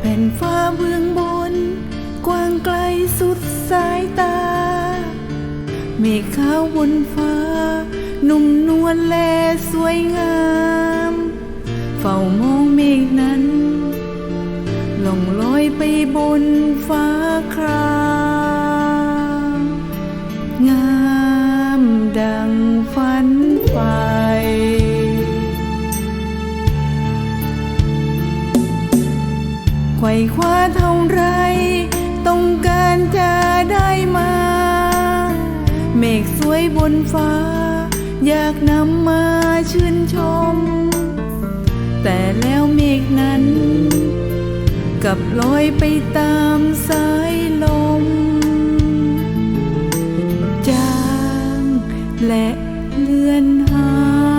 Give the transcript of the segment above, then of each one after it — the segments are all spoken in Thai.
แผ่นฟ้าเบื้องบน กว้างไกลสุดสายตา เมฆขาวบนฟ้า นุ่มนวลและสวยงาม เฝ้ามองเมฆนั้นล่องลอยไปบน ไขว่คว้าเท่าไร ต้องการจะได้มา เมฆสวยบนฟ้า อยากนำมาชื่นชม แต่แล้วเมฆนั้น กับลอยไปตามสายลม จางและเลือนหาย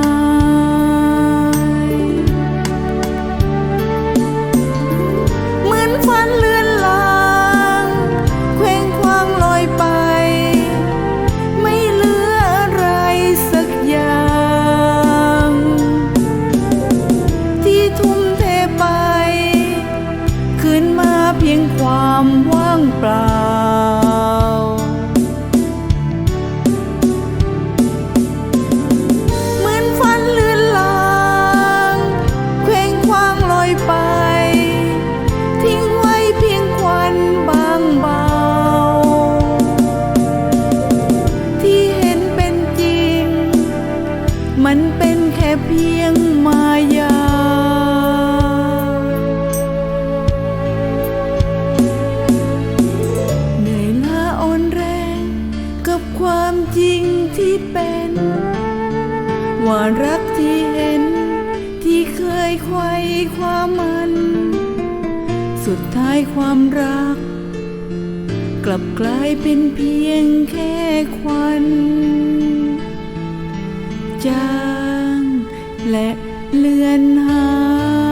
มันเป็นแค่เพียงมายา เหนื่อยล้าอ่อนแรงกับความจริงที่เป็น ว่ารักที่เห็น ที่เคยไขว้ความมัน สุดท้ายความรัก กลับกลายเป็นเพียงแค่ควัน จางและเลือนหา